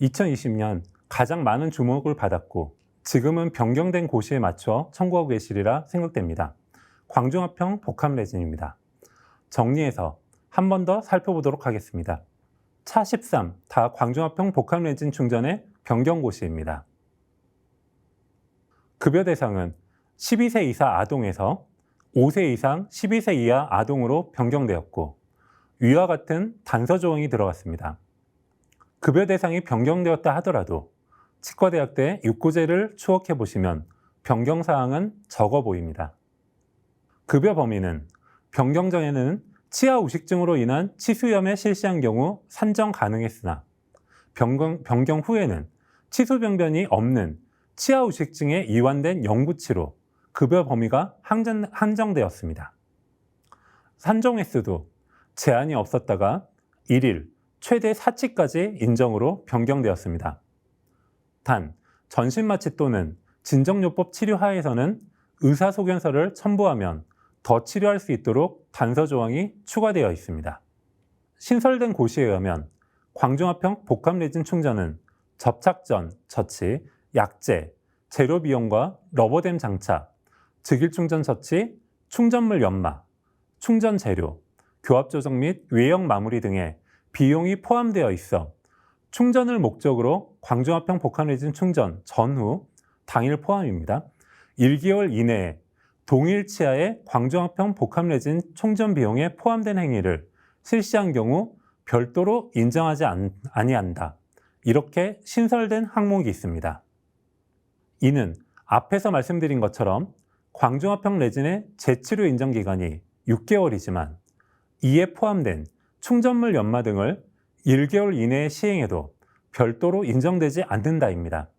2020년 가장 많은 주목을 받았고 지금은 변경된 고시에 맞춰 청구하고 계시리라 생각됩니다. 광중합평 복합 레진입니다. 정리해서 한 번 더 살펴보도록 하겠습니다. 차 13, 다 광중합평 복합 레진 충전의 변경 고시입니다. 급여 대상은 12세 이사 아동에서 5세 이상 12세 이하 아동으로 변경되었고 위와 같은 단서 조항이 들어갔습니다. 급여 대상이 변경되었다 하더라도 치과대학대 육고제를 추억해 보시면 변경 사항은 적어 보입니다. 급여 범위는 변경 전에는 치아 우식증으로 인한 치수염에 실시한 경우 산정 가능했으나 변경, 변경 후에는 치수병변이 없는 치아 우식증에 이완된 영구치로 급여 범위가 한정, 한정되었습니다. 산정 횟수도 제한이 없었다가 1일, 최대 4치까지 인정으로 변경되었습니다. 단, 전신마취 또는 진정요법 치료 하에서는 의사소견서를 첨부하면 더 치료할 수 있도록 단서 조항이 추가되어 있습니다. 신설된 고시에 의하면 광중합평 복합레진 충전은 접착 전 처치, 약제, 재료 비용과 러버댐 장착, 즉일 충전 처치, 충전물 연마, 충전 재료, 교합 조정 및 외형 마무리 등의 비용이 포함되어 있어 충전을 목적으로 광중합평 복합레진 충전 전후 당일 포함입니다. 1개월 이내에 동일 치아의 광중합평 복합레진 충전 비용에 포함된 행위를 실시한 경우 별도로 인정하지 아니한다. 이렇게 신설된 항목이 있습니다. 이는 앞에서 말씀드린 것처럼 광중합평 레진의 재치료 인정 기간이 6개월이지만 이에 포함된 충전물 연마 등을 1개월 이내에 시행해도 별도로 인정되지 않는다입니다.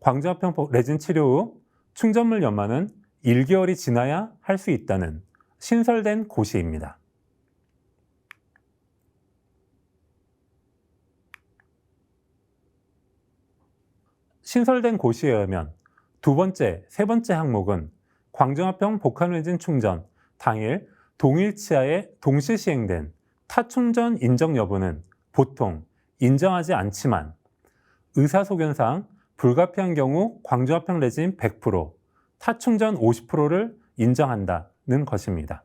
광주합평 레진 치료 후 충전물 연마는 1개월이 지나야 할 수 있다는 신설된 고시입니다. 신설된 고시에 의하면 두 번째, 세 번째 항목은 광중합평 복합레진 충전 당일 동일 치아에 동시 시행된 타충전 인정 여부는 보통 인정하지 않지만 의사소견상 불가피한 경우 광주합평 레진 100%, 타충전 50%를 인정한다는 것입니다.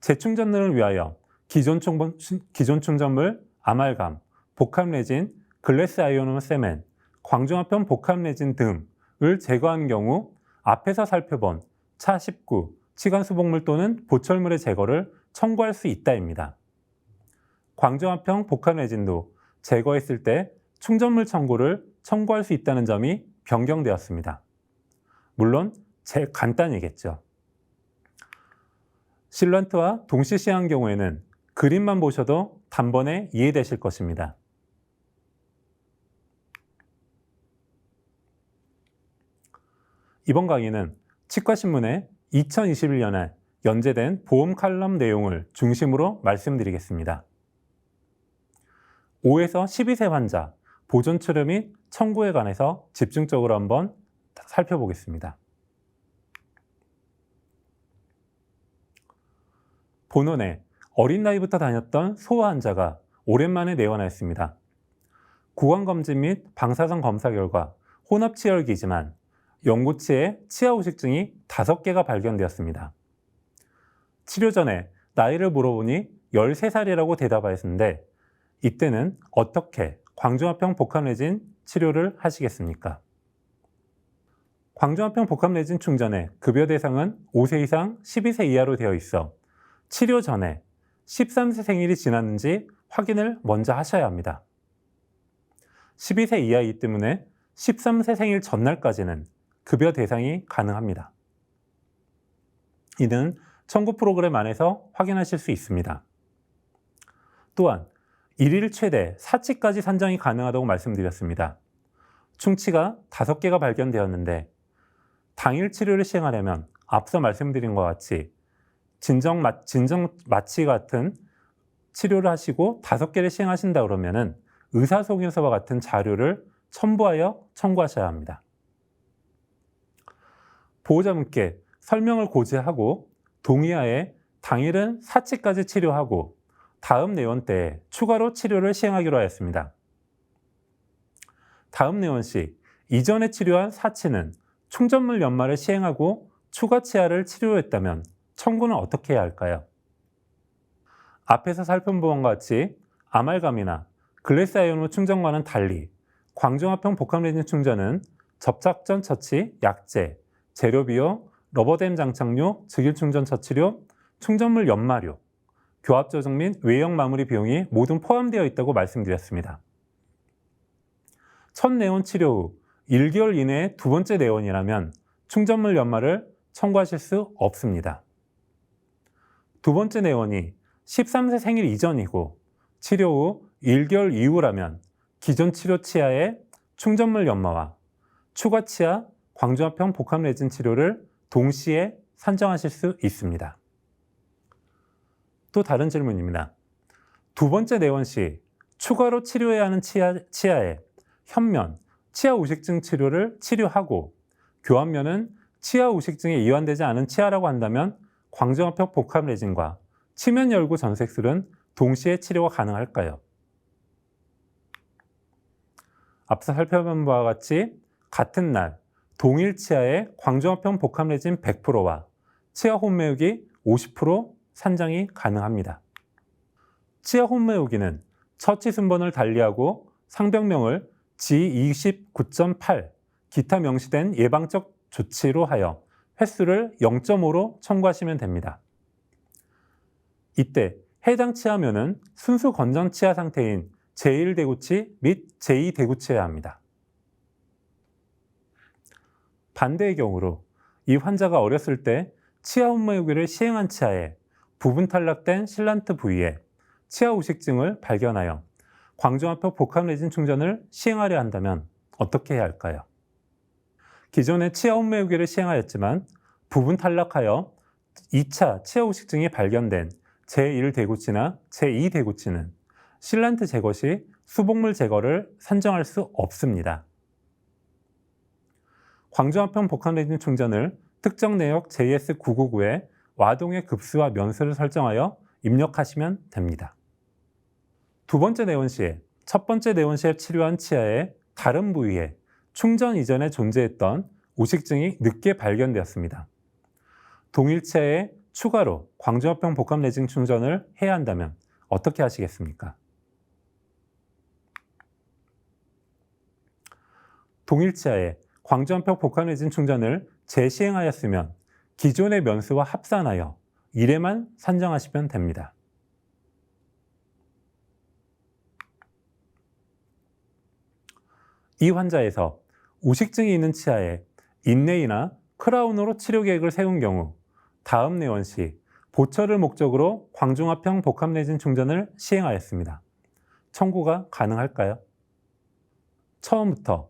재충전을 위하여 기존, 충전, 기존 충전물, 아말감, 복합레진, 글래스 아이오노 세멘, 광중합평 복합레진 등 을 제거한 경우 앞에서 살펴본 차 19, 치관수복물 또는 보철물의 제거를 청구할 수 있다입니다. 광중합평 복합레진도 제거했을 때 충전물 청구를 청구할 수 있다는 점이 변경되었습니다. 물론 제 간단이겠죠. 실런트와 동시 시행한 경우에는 그림만 보셔도 단번에 이해되실 것입니다. 이번 강의는 치과신문에 2021년에 연재된 보험 칼럼 내용을 중심으로 말씀드리겠습니다. 5에서 12세 환자 보존 치료 및 청구에 관해서 집중적으로 한번 살펴보겠습니다. 본원에 어린 나이부터 다녔던 소아 환자가 오랜만에 내원하였습니다. 구강검진 및 방사선 검사 결과 혼합치열기지만 영구치에 치아 후식증이 5개가 발견되었습니다. 치료 전에 나이를 물어보니 13살이라고 대답하였는데 이때는 어떻게 광중합평 복합레진 치료를 하시겠습니까? 광중합평 복합레진 충전의 급여 대상은 5세 이상 12세 이하로 되어 있어 치료 전에 13세 생일이 지났는지 확인을 먼저 하셔야 합니다. 12세 이하이기 때문에 13세 생일 전날까지는 급여 대상이 가능합니다. 이는 청구 프로그램 안에서 확인하실 수 있습니다. 또한 1일 최대 4치까지 산정이 가능하다고 말씀드렸습니다. 충치가 5개가 발견되었는데 당일 치료를 시행하려면 앞서 말씀드린 것 같이 진정, 마, 진정 마취 같은 치료를 하시고 5개를 시행하신다 그러면은 의사소견서와 같은 자료를 첨부하여 청구하셔야 합니다. 보호자분께 설명을 고지하고 동의하에 당일은 사치까지 치료하고 다음 내원 때에 추가로 치료를 시행하기로 하였습니다. 다음 내원 시 이전에 치료한 사치는 충전물 연마를 시행하고 추가 치아를 치료했다면 청구는 어떻게 해야 할까요? 앞에서 살펴본 바와 같이 아말감이나 글래스 아이오노 충전과는 달리 광중합형 복합레진 충전은 접착 전 처치, 약재, 재료 비용, 러버댐 장착료, 즉일 충전 처치료, 충전물 연마료, 교합 조정 및 외형 마무리 비용이 모두 포함되어 있다고 말씀드렸습니다. 첫 내원 치료 후 1개월 이내에 두 번째 내원이라면 충전물 연마를 청구하실 수 없습니다. 두 번째 내원이 13세 생일 이전이고 치료 후 1개월 이후라면 기존 치료 치아의 충전물 연마와 추가 치아 광주합형 복합 레진 치료를 동시에 산정하실 수 있습니다. 또 다른 질문입니다. 두 번째 내원 시 추가로 치료해야 하는 치아, 치아에 현면, 치아 우식증 치료를 치료하고 교환면은 치아 우식증에 이완되지 않은 치아라고 한다면 광정합형 복합 레진과 치면 열고 전색술은 동시에 치료가 가능할까요? 앞서 살펴본 바와 같이 같은 날 동일 치아의 광정합형 복합 레진 100%와 치아 홈메우기 50% 산정이 가능합니다. 치아 홈메우기는 처치 순번을 달리하고 상병명을 G29.8 기타 명시된 예방적 조치로 하여 횟수를 0.5로 청구하시면 됩니다. 이때 해당 치아면은 순수 건전 치아 상태인 제1대구치 및 제2대구치여야 합니다. 반대의 경우로 이 환자가 어렸을 때 치아 홈모유기를 시행한 치아에 부분 탈락된 실란트 부위에 치아 우식증을 발견하여 광종합표 복합 레진 충전을 시행하려 한다면 어떻게 해야 할까요? 기존에 치아 홈메우기를 시행하였지만 부분 탈락하여 2차 치아 우식증이 발견된 제1대구치나 제2대구치는 실란트 제거 시 수복물 제거를 산정할 수 없습니다. 광주합형 복합레진 충전을 특정 내역 JS999에 와동의 급수와 면수를 설정하여 입력하시면 됩니다. 두 번째 내원 시에 첫 번째 내원 시에 치료한 치아의 다른 부위에 충전 이전에 존재했던 우식증이 늦게 발견되었습니다. 동일 치아에 추가로 광주합형 복합 레진 충전을 해야 한다면 어떻게 하시겠습니까? 동일 치아에 광주합형 복합 레진 충전을 재시행하였으면 기존의 면수와 합산하여 1회만 산정하시면 됩니다. 이 환자에서 우식증이 있는 치아에 인내이나 크라운으로 치료 계획을 세운 경우 다음 내원 시 보철을 목적으로 광중합형 복합내진 충전을 시행하였습니다. 청구가 가능할까요? 처음부터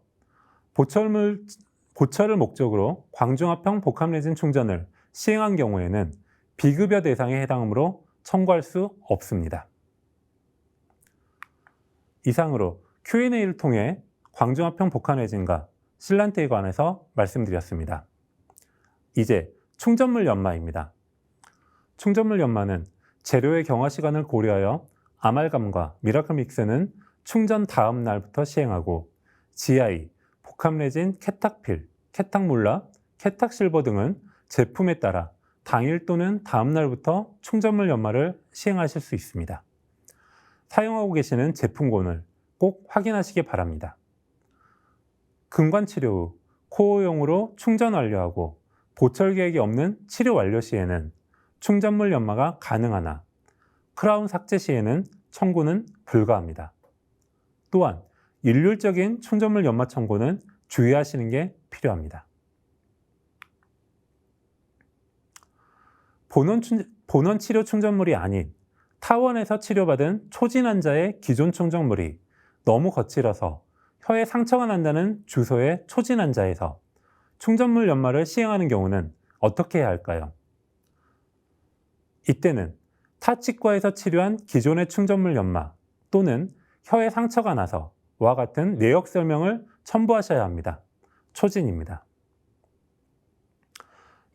보철물, 보철을 목적으로 광중합형 복합내진 충전을 시행한 경우에는 비급여 대상에 해당하므로 청구할 수 없습니다. 이상으로 Q&A를 통해 광중합형 복합내진과 실란트에 관해서 말씀드렸습니다. 이제 충전물 연마입니다. 충전물 연마는 재료의 경화 시간을 고려하여 아말감과 미라클 믹스는 충전 다음 날부터 시행하고 GI, 복합레진, 케탁필, 케탁물라, 케탁실버 등은 제품에 따라 당일 또는 다음 날부터 충전물 연마를 시행하실 수 있습니다. 사용하고 계시는 제품군을 꼭 확인하시기 바랍니다. 근관 치료 후 코어용으로 충전 완료하고 보철 계획이 없는 치료 완료 시에는 충전물 연마가 가능하나 크라운 삭제 시에는 청구는 불가합니다. 또한 일률적인 충전물 연마 청구는 주의하시는 게 필요합니다. 본원, 본원 치료 충전물이 아닌 타원에서 치료받은 초진 환자의 기존 충전물이 너무 거칠어서 혀에 상처가 난다는 주소의 초진 환자에서 충전물 연마를 시행하는 경우는 어떻게 해야 할까요? 이때는 타 치과에서 치료한 기존의 충전물 연마 또는 혀에 상처가 나서 와 같은 내역 설명을 첨부하셔야 합니다. 초진입니다.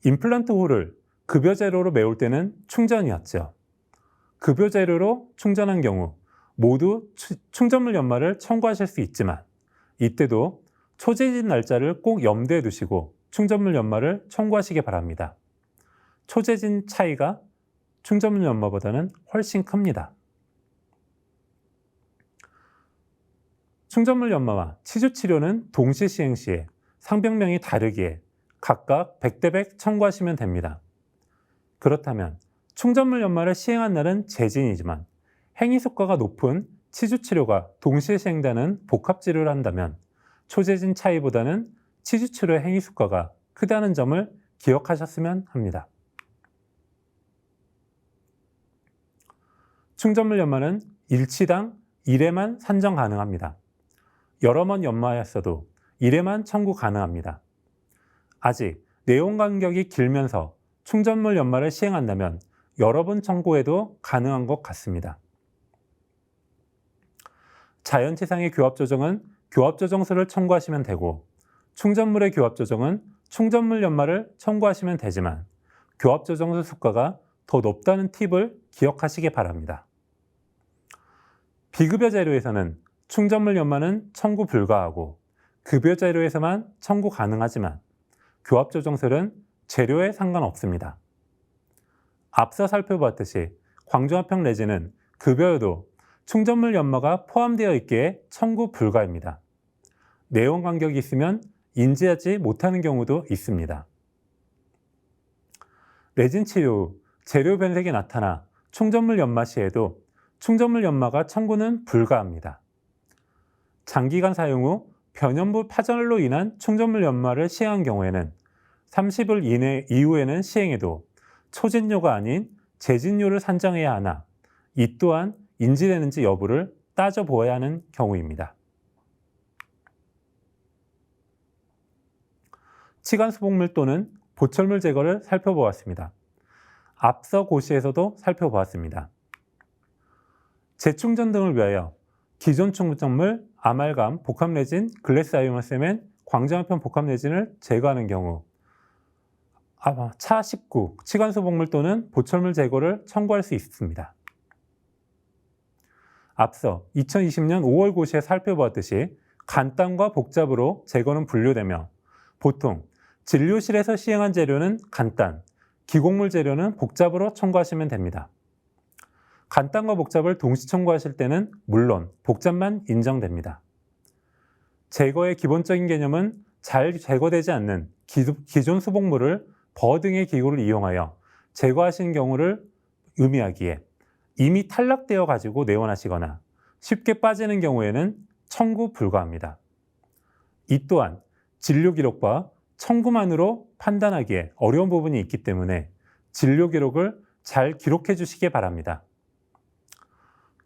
임플란트 홀을 급여 재료로 메울 때는 충전이었죠. 급여 재료로 충전한 경우 모두 추- 충전물 연말을 청구하실 수 있지만 이때도 초재진 날짜를 꼭 염두에 두시고 충전물 연말을 청구하시기 바랍니다. 초재진 차이가 충전물 연마보다는 훨씬 큽니다. 충전물 연마와 치주 치료는 동시 시행 시에 상병명이 다르기에 각각 100대 100 청구하시면 됩니다. 그렇다면 충전물 연마를 시행한 날은 재진이지만 행위 효과가 높은 치주 치료가 동시에 시행되는 복합 치료를 한다면 초재진 차이보다는 치주 치료의 행위 효과가 크다는 점을 기억하셨으면 합니다. 충전물 연마는 일치당 1회만 산정 가능합니다. 여러 번 연마하였어도 1회만 청구 가능합니다. 아직 내용 간격이 길면서 충전물 연마를 시행한다면 여러 번 청구해도 가능한 것 같습니다. 자연치상의 교합 조정은 교합 조정수를 청구하시면 되고 충전물의 교합 조정은 충전물 연마를 청구하시면 되지만 교합 조정수 수가가 더 높다는 팁을 기억하시기 바랍니다. 비급여 재료에서는 충전물 연마는 청구 불가하고 급여 재료에서만 청구 가능하지만 교합 조정설은 재료에 상관없습니다. 앞서 살펴봤듯이 광주화평 레진은 급여에도 충전물 연마가 포함되어 있기에 청구 불가입니다. 내용 간격이 있으면 인지하지 못하는 경우도 있습니다. 레진 후 재료 변색이 나타나 충전물 연마 시에도 충전물 연마가 청구는 불가합니다. 장기간 사용 후 변연부 파전로 인한 충전물 연마를 시행한 경우에는 30일 이내 이후에는 시행해도 초진료가 아닌 재진료를 산정해야 하나 이 또한 인지되는지 여부를 따져보아야 하는 경우입니다. 치간수복물 또는 보철물 제거를 살펴보았습니다. 앞서 고시에서도 살펴보았습니다. 재충전 등을 위하여 기존 충전물, 아말감, 복합레진, 글래스 아이오마세멘, 광장화편 복합레진을 제거하는 경우 아, 차 19, 치간소 복물 또는 보철물 제거를 청구할 수 있습니다. 앞서 2020년 5월 고시에 살펴보았듯이 간단과 복잡으로 제거는 분류되며 보통 진료실에서 시행한 재료는 간단, 기곡물 재료는 복잡으로 청구하시면 됩니다. 간단과 복잡을 동시 청구하실 때는 물론 복잡만 인정됩니다. 제거의 기본적인 개념은 잘 제거되지 않는 기존 수복물을 버 등의 기구를 이용하여 제거하시는 경우를 의미하기에 이미 탈락되어 가지고 내원하시거나 쉽게 빠지는 경우에는 청구 불가합니다. 이 또한 진료 기록과 청구만으로 판단하기에 어려운 부분이 있기 때문에 진료 기록을 잘 기록해 주시기 바랍니다.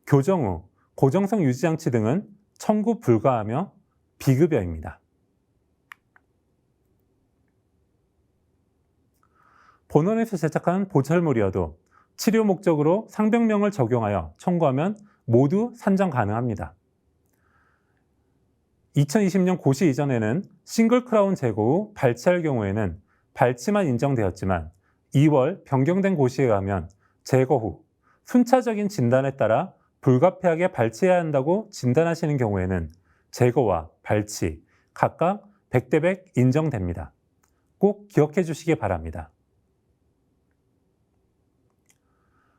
교정 후 고정성 유지장치 등은 청구 불가하며 비급여입니다. 본원에서 제작한 보철물이어도 치료 목적으로 상병명을 적용하여 청구하면 모두 산정 가능합니다. 2020년 고시 이전에는 싱글 크라운 제거 후 발치할 경우에는 발치만 인정되었지만 2월 변경된 고시에 의하면 제거 후 순차적인 진단에 따라 불가피하게 발치해야 한다고 진단하시는 경우에는 제거와 발치 각각 100대 100 인정됩니다. 꼭 기억해 주시기 바랍니다.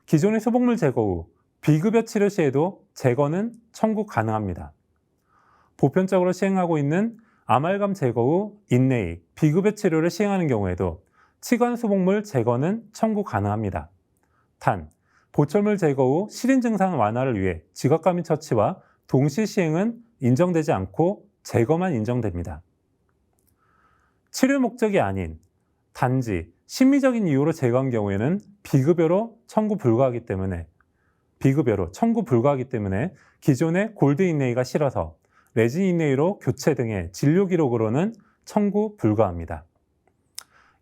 기존의 소복물 제거 후 비급여 치료 시에도 제거는 청구 가능합니다. 보편적으로 시행하고 있는 아말감 제거 후 인내이, 비급여 치료를 시행하는 경우에도 치관 소복물 제거는 청구 가능합니다. 단, 보철물 제거 후 실인 증상 완화를 위해 지각감인 처치와 동시 시행은 인정되지 않고 제거만 인정됩니다. 치료 목적이 아닌 단지 심리적인 이유로 제거한 경우에는 비급여로 청구 불가하기 때문에 비급여로 청구 불가하기 때문에 기존의 골드 인네이가 싫어서 레진 인네이로 교체 등의 진료 기록으로는 청구 불가합니다.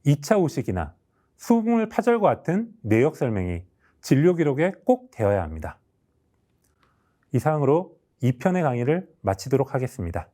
2차 우식이나 수분물 파절과 같은 내역 설명이 진료 기록에 꼭 되어야 합니다. 이상으로 2편의 강의를 마치도록 하겠습니다.